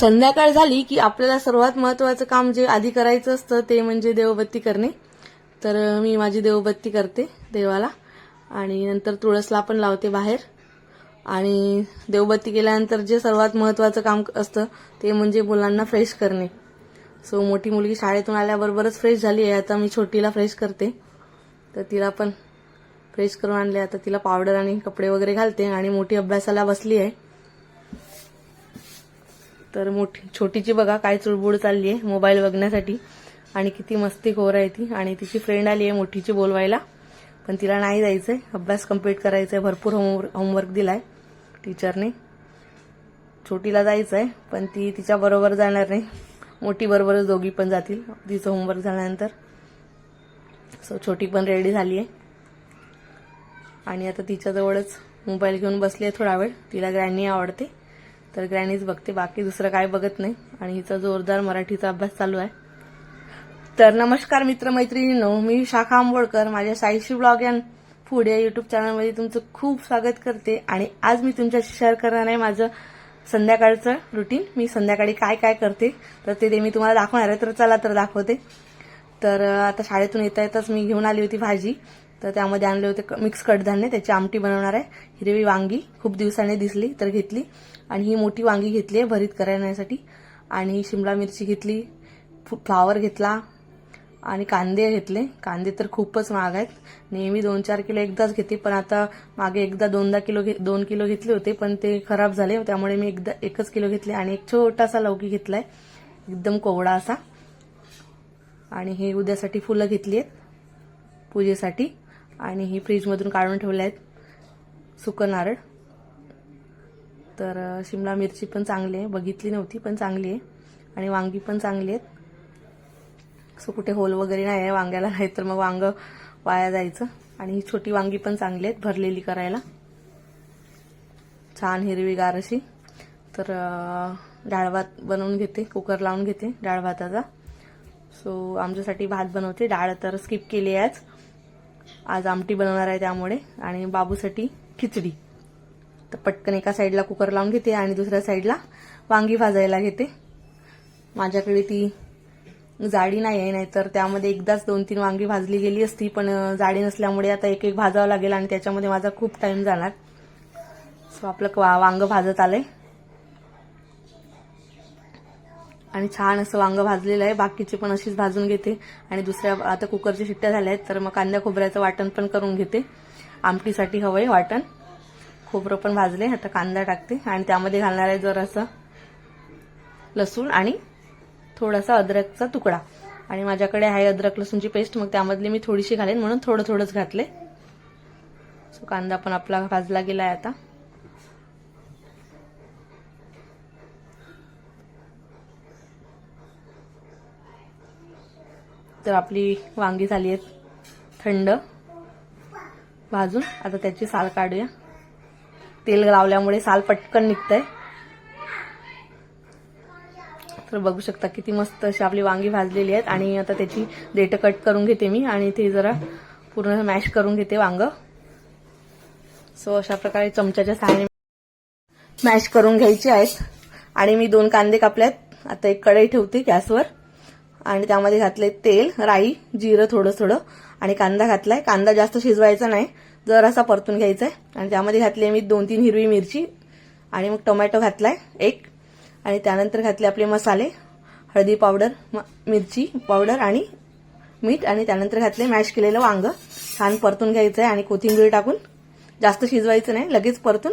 संध्याकाळ झाली की आपल्याला सर्वात महत्वाचं काम जे आधी करायचं असतं ते म्हणजे देवबत्ती करणे. तर मी माझी देवबत्ती करते देवाला आणि नंतर तुळसला पण लावते बाहेर. आणि देवबत्ती केल्यानंतर जे सर्वात महत्वाचं काम असतं ते म्हणजे मुलांना फ्रेश करणे. सो मोठी मुलगी शाळेतून आल्याबरोबरच फ्रेश झाली आहे. आता मी छोटीला फ्रेश करते. तर तिला पण फ्रेश करून आणले. आता तिला पावडर आणि कपडे वगैरे घालते आणि मोठी अभ्यासाला बसली आहे. तर मोठी छोटीची बघा काय चुळबुळ चालली आहे मोबाईल बघण्यासाठी. आणि किती मस्ती खोर आहे ती. आणि तिची फ्रेंड आली आहे मोठीची बोलवायला. पण तिला नाही जायचंय. अभ्यास कंप्लीट करायचा आहे भरपूर होमवर्क होमवर्क दिलाय टीचरने छोटीला जायचं आहे पण ती तिच्या बरोबर जाणार नाही. मोठी बरोबरच दोघी पण जातील. तिचं होमवर्क झाल्यानंतर. सो छोटी पण रेडी झाली आहे आणि आता तिच्याजवळच मोबाईल घेऊन बसली आहे थोडा वेळ. तिला ग्रँनी आवडते. तर ग्रॅनीज बघते बाकी दुसरं काय बघत नाही. आणि हिचा जोरदार मराठीचा अभ्यास चालू आहे. तर नमस्कार मित्रमैत्रिणींनो मी शाखा आंबोळकर माझ्या साईशी ब्लॉग अँड फूड या युट्यूब चॅनलमध्ये तुमचं खूप स्वागत करते. आणि आज मी तुमच्याशी शेअर करणार आहे माझं संध्याकाळचं रुटीन मी संध्याकाळी काय काय करते तर ते ते मी तुम्हाला दाखवणार आहे. तर चला तर दाखवते. तर आता शाळेतून येता येताच मी घेऊन आली होती भाजी. तर त्यामध्ये आणले होते क- मिक्स कडधान्य. त्याची आमटी बनवणार आहे. हिरवी वांगी खूप दिवसांनी दिसली तर घेतली. आणि ही मोठी वांगी घेतली आहे भरीत करण्यासाठी. आणि शिमला मिरची घेतली फ्लावर घेतला आणि कांदे घेतले. कांदे तर खूपच महाग आहेत. नेहमी दोन चार किलो एकदाच घेते पण आता मागे एकदा दोनदा किलो घे दोन किलो घेतले होते पण ते खराब झाले. त्यामुळे मी एकदा एकच किलो घेतले आणि एक छोटासा लौकी घेतलाय. एकदम कोवळा असा. आणि हे उद्यासाठी फुलं घेतली आहेत पूजेसाठी. आणि हे फ्रीजमधून काढून ठेवले आहेत सुकं नारळ. तर शिमला मिरची पण चांगली आहे. बघितली नव्हती पण चांगली आहे. आणि वांगी पण चांगली आहेत. सो कुठे होल वगैरे नाही आहे वांग्याला नाही तर मग वांग वाया जायचं. आणि ही छोटी वांगी पण चांगली आहेत भरलेली करायला. छान हिरवीगार अशी. तर डाळ भात बनवून घेते कुकर लावून घेते डाळ भाताचा. सो आमच्यासाठी भात बनवते. डाळ तर स्किप केली आहे आज. आज आमटी बनवणार आहे त्यामुळे. आणि बाबूसाठी खिचडी. तर पटकन एका साईडला कुकर लावून घेते आणि दुसऱ्या साईडला वांगी भाजायला घेते. माझ्याकडे ती जाडी नाही आहे नाहीतर त्यामध्ये एकदाच दोन तीन वांगी भाजली गेली असती पण जाडी नसल्यामुळे आता एक एक भाजावं लागेल आणि त्याच्यामध्ये माझा खूप टाइम जाणार. सो आपलं वा- वांग भाजत आलंय. आणि छान असं वांग भाजलेलं आहे. बाकीचे पण अशीच भाजून घेते. आणि दुसऱ्या आता कुकरच्या शिट्ट्या झाल्या आहेत तर मग कांद्या खोबऱ्याचं वाटण पण करून घेते. आमटीसाठी हवंय वाटण. खोबरं पण भाजले आता कांदा टाकते. आणि त्यामध्ये घालणार आहे जरासं लसूण आणि थोडासा अद्रकचा तुकडा. आणि माझ्याकडे आहे अद्रक लसूणची पेस्ट मग त्यामधली मी थोडीशी घालेन म्हणून थोडं थोडंच घातले. सो कांदा पण आपला भाजला गेला आहे आता. तर आपली वांगी झाली आहेत थंड. भाजून आता त्याची साल काढूया. तेल लावल्यामुळे साल पटकन निघतंय. तर बघू शकता किती मस्त अशी आपली वांगी भाजलेली आहेत. आणि आता त्याची देठ कट करून घेते मी आणि ते जरा पूर्ण मॅश करून घेते वांग. सो अशा प्रकारे चमच्याच्या सहाय्याने मॅश करून घ्यायचे आहेत. आणि मी दोन कांदे कापल्यात आता एक कढई ठेवते गॅसवर. आणि त्यामध्ये घातले तेल राई जिरं थोडं थोडं आणि कांदा घातलाय. कांदा जास्त शिजवायचा नाही. जरासा परतून घ्यायचा आहे आणि त्यामध्ये घातली मी दोन तीन हिरवी मिरची. आणि मग टोमॅटो घातलाय एक. आणि त्यानंतर घातले आपले मसाले हळदी पावडर म- मिरची पावडर आणि मीठ. आणि त्यानंतर घातले मॅश केलेलं वांग. छान परतून घ्यायचं आहे आणि कोथिंबीर टाकून. जास्त शिजवायचं नाही लगेच परतून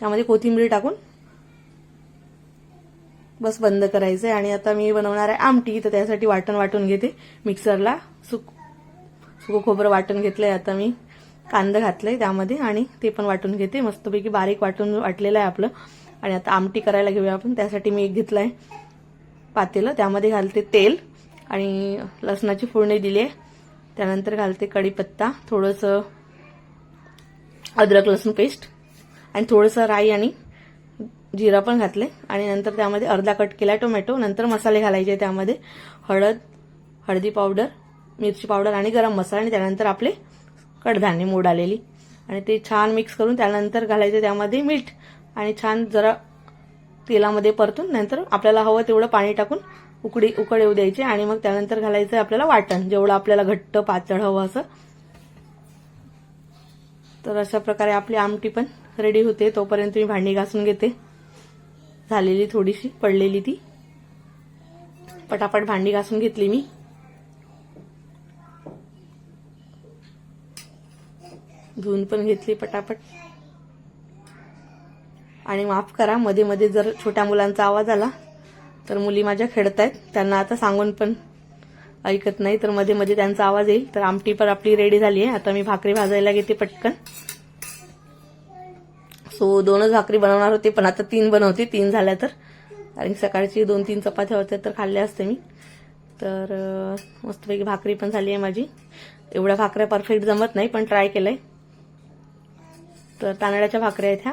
त्यामध्ये कोथिंबीर टाकून बस बंद करायचं आहे आणि आता मी बनवणार आहे आमटी तर त्यासाठी वाटण वाटून घेते मिक्सरला. सुक सुकं खोबरं वाटण घेतलंय आता मी. कांदा घातलंय त्यामध्ये आणि ते पण वाटून घेते. मस्तपैकी बारीक वाटून वाटलेलं आहे आपलं. आणि आता आमटी करायला घेऊया आपण. त्यासाठी मी एक घेतलंय पातेलं. त्यामध्ये घालते तेल आणि लसणाची फोडणी दिली आहे. त्यानंतर घालते कढीपत्ता थोडंसं अद्रक लसूण पेस्ट आणि थोडंसं राई आणि जिरा पण घातले आणि नंतर त्यामध्ये अर्धा कट केला टोमॅटो. नंतर मसाले घालायचे त्यामध्ये. हळद हळदी पावडर मिरची पावडर आणि गरम मसाला आणि त्यानंतर आपले कडधान्य मोड आलेली आणि ते छान मिक्स करून त्यानंतर घालायचं त्यामध्ये मीठ. आणि छान जरा तेलामध्ये परतून नंतर आपल्याला हवं तेवढं पाणी टाकून उकडी उकड येऊ द्यायचे. आणि मग त्यानंतर घालायचं आपल्याला वाटण. जेवढं आपल्याला घट्ट पातळ हवं असं. तर अशा प्रकारे आपली आमटी पण रेडी होते. तोपर्यंत मी भांडी घासून घेते. झालेली थोडीशी पडलेली ती. पटापट भांडी घासून घेतली मी. धुवून पण घेतली पटापट. आणि माफ करा मध्ये मध्ये जर छोट्या मुलांचा आवाज आला तर मुली माझ्या खेळतायत. त्यांना आता सांगून पण ऐकत नाही तर मध्ये मध्ये त्यांचा आवाज येईल. तर आमटी पण आपली रेडी झाली आहे. आता मी भाकरी भाजायला घेते पटकन. सो दोनच भाकरी बनवणार होते पण आता तीन बनवते. तीन झाल्या तर. कारण सकाळची दोन तीन चपात्या होत्या तर खाल्ल्या असते मी. तर मस्तपैकी भाकरी पण झाली आहे माझी. एवढ्या भाकऱ्या परफेक्ट जमत नाही पण ट्राय केलंय. तर तांदळाच्या भाकऱ्या आहेत ह्या.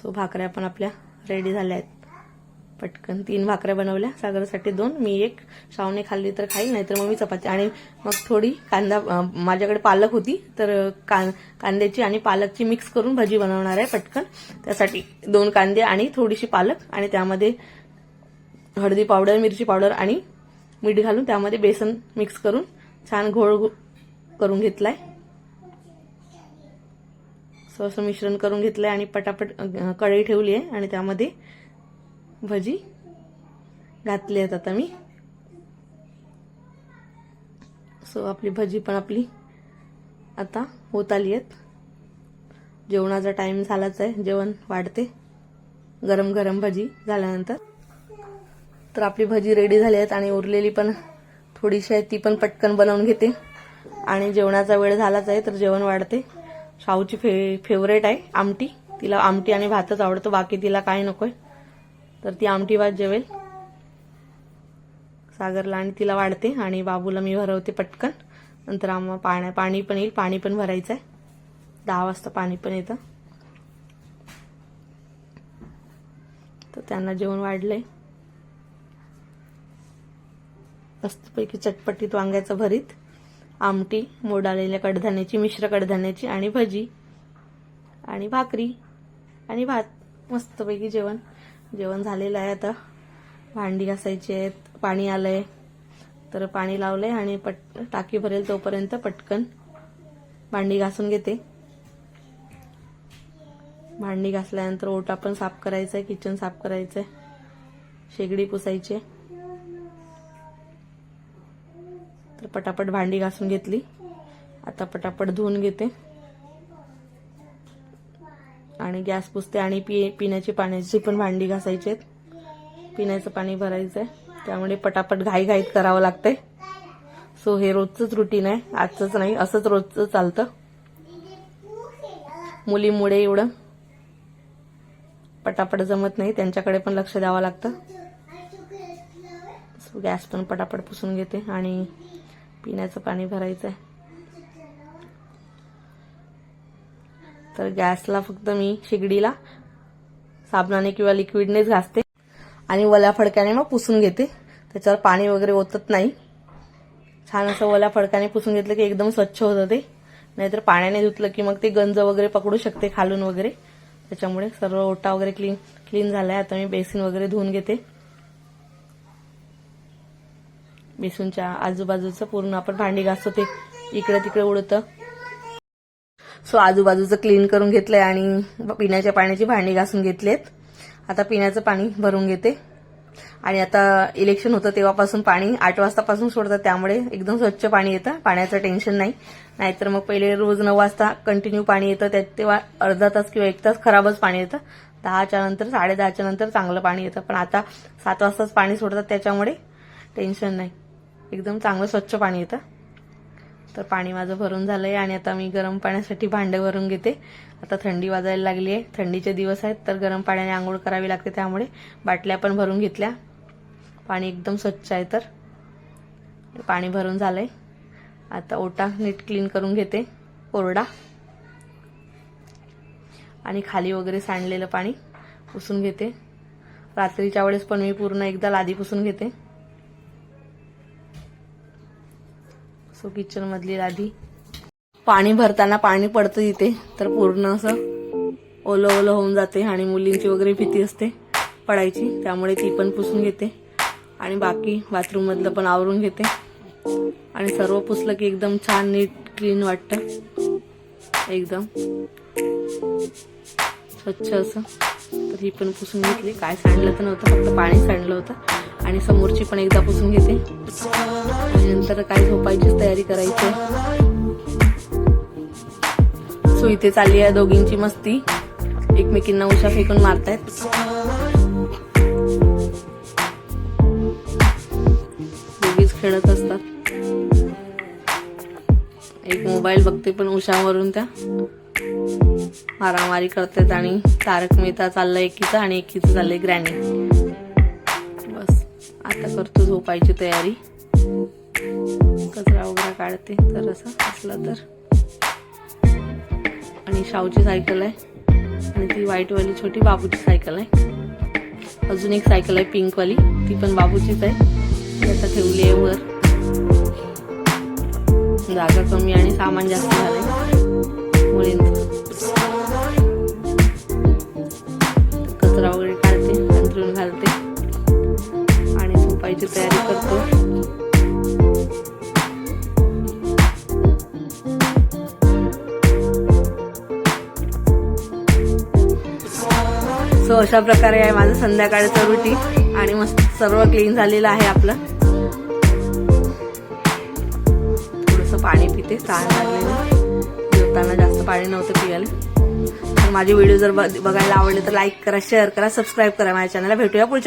सो भाकऱ्या पण आपल्या रेडी झाल्या आहेत. पटकन तीन भाकऱ्या बनवल्या. सागरसाठी दोन मी एक. श्रावणे खाल्ली तर खाईल नाहीतर मग मी चपाती. आणि मग थोडी कांदा माझ्याकडे पालक होती तर कां कांद्याची आणि पालकची मिक्स करून भाजी बनवणार आहे पटकन. त्यासाठी दोन कांदे आणि थोडीशी पालक आणि त्यामध्ये हळदी पावडर मिरची पावडर आणि मीठ घालून त्यामध्ये बेसन मिक्स करून छान घोळ करून घेतलाय. सो असं मिश्रण करून घेतलंय आणि पटापट कढई ठेवली आहे आणि त्यामध्ये भजी घातली आहेत आता मी. सो आपली भजी पण आपली आता होत आली आहेत. जेवणाचा टाइम झालाच आहे. जेवण वाढते. गरम गरम भजी झाल्यानंतर. तर आपली भजी रेडी झाली आहेत आणि उरलेली पण थोडीशी आहे. ती पण पटकन बनवून घेते. आणि जेवणाचा वेळ झालाच आहे तर जेवण वाढते. शाहूची फे फेवरेट आहे आमटी. तिला आमटी आणि भातच आवडतो बाकी तिला काय नकोय. तर ती आमटी भात जेवेल. सागरला आणि तिला वाढते आणि बाबूला मी भरवते पटकन. नंतर आम्हाला पाण्या पाणी पण येईल पाणी पण भरायचं आहे दहा वाजता पाणी पण येतं. तर त्यांना जेवण वाढलंय. मस्तपैकी चटपटीत वांग्याचं भरीत. आमटी मोड आलेल्या कडधान्याची मिश्र कडधान्याची आणि भजी आणि भाकरी आणि भात. मस्तपैकी जेवण. जेवण झालेलं आहे आता. भांडी घासायची आहेत पाणी आलंय. तर पाणी लावलंय आणि पट टाकी भरेल तोपर्यंत पटकन भांडी घासून घेते. भांडी घासल्यानंतर ओटा पण साफ करायचा आहे किचन साफ करायचं आहे शेगडी पुसायची आहे. तर पटापट भांडी घासून घेतली. आता पटापट धुवून घेते. आणि गॅस पुसते आणि पि पिण्याची पाण्याची पण भांडी घासायची आहेत. पिण्याचं पाणी भरायचं आहे त्यामुळे पटापट घाई घाईत करावं लागतंय. सो हे रोजचंच रुटीन आहे. आजचंच नाही असंच रोजचं चालतं. मुलीमुळे एवढं. पटापट जमत नाही. त्यांच्याकडे पण लक्ष द्यावं लागतं. सो गॅस पण पटापट पुसून घेते. आणि पिण्याचं पाणी भरायचं आहे तर गॅसला फक्त मी शेगडीला साबणाने किंवा लिक्विडनेच घासते. आणि वल्या फडक्याने मग पुसून घेते. त्याच्यावर पाणी वगैरे ओतत नाही. छान असं वल्या फडक्याने पुसून घेतलं की एकदम स्वच्छ होतं ते. नाहीतर पाण्याने धुतलं की मग ते गंज वगैरे पकडू शकते खालून वगैरे. त्याच्यामुळे सर्व ओटा वगैरे क्लीन क्लीन झालाय. आता मी बेसिन वगैरे धुवून घेते. बेसूनच्या आजूबाजूचं पूर्ण आपण भांडी घासतो ते इकडे तिकडे उडतं. सो आजूबाजूचं क्लीन करून घेतलंय आणि पिण्याच्या पाण्याची भांडी घासून घेतलेत. आता पिण्याचं पाणी भरून घेते. आणि आता इलेक्शन होतं तेव्हापासून पाणी आठ वाजतापासून सोडतात. त्यामुळे एकदम स्वच्छ पाणी येतं. पाण्याचं टेन्शन नाही. नाहीतर मग पहिले रोज नऊ वाजता कंटिन्यू पाणी येतं. त्यात तेव्हा अर्धा तास किंवा एक तास खराबच पाणी येतं. दहाच्या नंतर साडे नंतर चांगलं पाणी येतं. पण आता सात वाजताच पाणी सोडतात. त्याच्यामुळे टेन्शन नाही. एकदम चांगलं स्वच्छ पाणी येतं. तर पाणी माझं भरून झालंय आणि आता मी गरम पाण्यासाठी भांडे भरून घेते. आता थंडी वाजायला लागली आहे. थंडीचे दिवस आहेत तर गरम पाण्याने आंघोळ करावी लागते त्यामुळे. बाटल्या पण भरून घेतल्या. पाणी एकदम स्वच्छ आहे तर. पाणी भरून झालंय. आता ओटा नीट क्लीन करून घेते. कोरडा. आणि खाली वगैरे सांडलेलं पाणी पुसून घेते. रात्रीच्या वेळेस पण मी पूर्ण एकदा लादी पुसून घेते. सो किचन मधली लादी पाणी भरताना पाणी पडतं तिथे तर पूर्ण असं ओलं ओलं होऊन जाते आणि मुलींची वगैरे भीती असते पडायची त्यामुळे ती पण पुसून घेते. आणि बाकी बाथरूम मधलं पण आवरून घेते. आणि सर्व पुसलं की एकदम छान नीट क्लीन वाटतं. एकदम. स्वच्छ असं. तर ही पण पुसून घेतली. काय सांडलं तर नव्हतं फक्त पाणी सांडलं होतं. आणि समोरची पण एकदा पुसून घेते. आणि नंतर काय झोपायचीच तयारी करायची. सो इथे चालली आहे दोघींची मस्ती. एकमेकींना उशा फेकून मारतायत. दोघीच खेळत असतात. एक मोबाईल बघते पण उशावरून त्या. मारामारी करतात आणि तारक मेहता चाललंय एकीचं आणि एकीचं चाललंय ग्रॅनी आता करतो झोपायची तयारी. कचरा वगैरे काढते. तर असं असलं तर. आणि शावची सायकल आहे. आणि ती व्हाईटवाली छोटी बाबूची सायकल आहे. अजून एक सायकल आहे पिंकवाली ती पण बाबूचीच आहे. ती आता ठेवली आहे वर. जागा कमी आणि सामान जास्त झालंय. मुलींचं. कचरा वगैरे काढते अंतरून घालते. आणि तयारी करतो. सो अशा प्रकारे आहे माझं संध्याकाळचं रुटीन आणि मस्त सर्व क्लीन झालेलं आहे आपलं. थोडंसं पाणी पिते तहान लागलेलं. जेवताना जास्त पाणी नव्हतं पियाला. तर माझे व्हिडिओ जर बघायला आवडले तर लाईक करा शेअर करा सबस्क्राईब करा माझ्या चॅनलला भेटूया पुढच्या